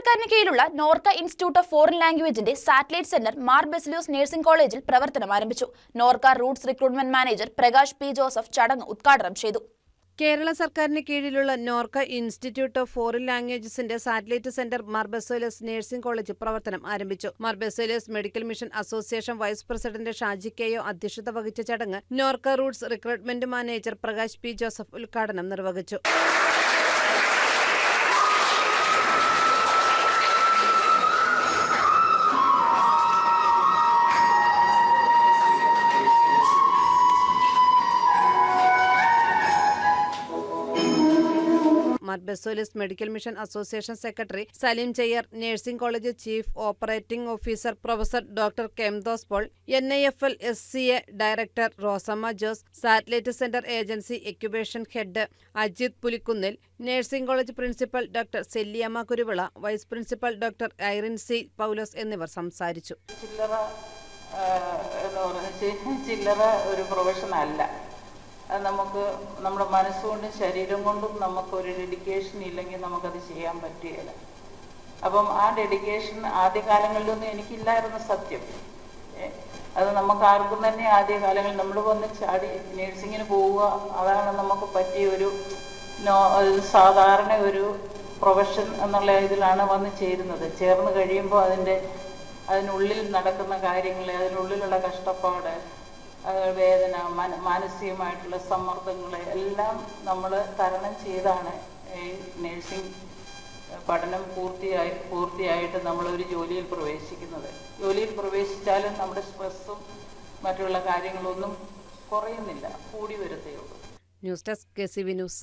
സർക്കാരിന് കീഴിലുള്ള Norka institute of foreign ലാംഗ്വേജിന്റെ satellite centre Mar Baselios nursing കോളേജിൽ പ്രവർത്തനം ആരംഭിച്ചു. Norka roots recruitment manager Prakash P Joseph ചടങ്ങ് ഉദ്ഘാടനം ചെയ്തു. കേരള സർക്കാരിന് കീഴിലുള്ള Norka institute of foreign ലാംഗ്വേജസിന്റെ satellite centre Mar Baselios nursing college പ്രവർത്തനം ആരംഭിച്ചു. Mar Baselios medical mission association vice president Shaji കെയോ അധ്യക്ഷത വഹിച്ച ചടങ്ങ് Norka roots recruitment manager Prakash P Joseph ഉദ്ഘാടനം നിർവഹിച്ചു. Mar Baselios medical mission association secretary Saleem chair nursing college chief operating officer professor doctor കെംദോസ് Paul N I F L S C A director Rosamma Jose satellite centre agency incubation head Ajith Pulikkunnil nursing college principal doctor Selliyamma Kuruvila vice principal doctor Irene C Paulose എന്നിവർ സംസാരിച്ചു. ചില്ലറ ഒരു profession അല്ല നമുക്ക് നമ്മുടെ മനസ്സുകൊണ്ടും ശരീരം കൊണ്ടും നമുക്കൊരു ഡെഡിക്കേഷൻ ഇല്ലെങ്കിൽ നമുക്കത് ചെയ്യാൻ പറ്റുകയില്ല. അപ്പം ആ ഡെഡിക്കേഷൻ ആദ്യകാലങ്ങളിലൊന്നും എനിക്കില്ലായിരുന്നു സത്യം. അത് നമുക്ക് ആർക്കും തന്നെ ആദ്യകാലങ്ങളിൽ നമ്മൾ വന്ന് ചാടി നേഴ്സിങ്ങിന് പോവുക അതാണ് നമുക്ക് പറ്റിയ ഒരു നോ സാധാരണ ഒരു പ്രൊഫഷൻ എന്നുള്ള ഇതിലാണ് വന്ന് ചേരുന്നത്. ചേർന്ന് കഴിയുമ്പോൾ അതിന്റെ അതിനുള്ളിൽ നടക്കുന്ന കാര്യങ്ങൾ അതിനുള്ളിലുള്ള കഷ്ടപ്പാട് വേദന മന മാനസികമായിട്ടുള്ള സമ്മർദ്ദങ്ങൾ എല്ലാം നമ്മൾ തരണം ചെയ്താണ്. ഈ നേഴ്സിംഗ് പഠനം പൂർത്തിയായി പൂർത്തിയായിട്ട് നമ്മൾ ഒരു ജോലിയിൽ പ്രവേശിക്കുന്നത്. ജോലിയിൽ പ്രവേശിച്ചാലും നമ്മുടെ സ്ട്രെസ്സും മറ്റുള്ള കാര്യങ്ങളൊന്നും കുറയുന്നില്ല. കൂടി വരത്തേ ഉള്ളൂ. News desk K C V news.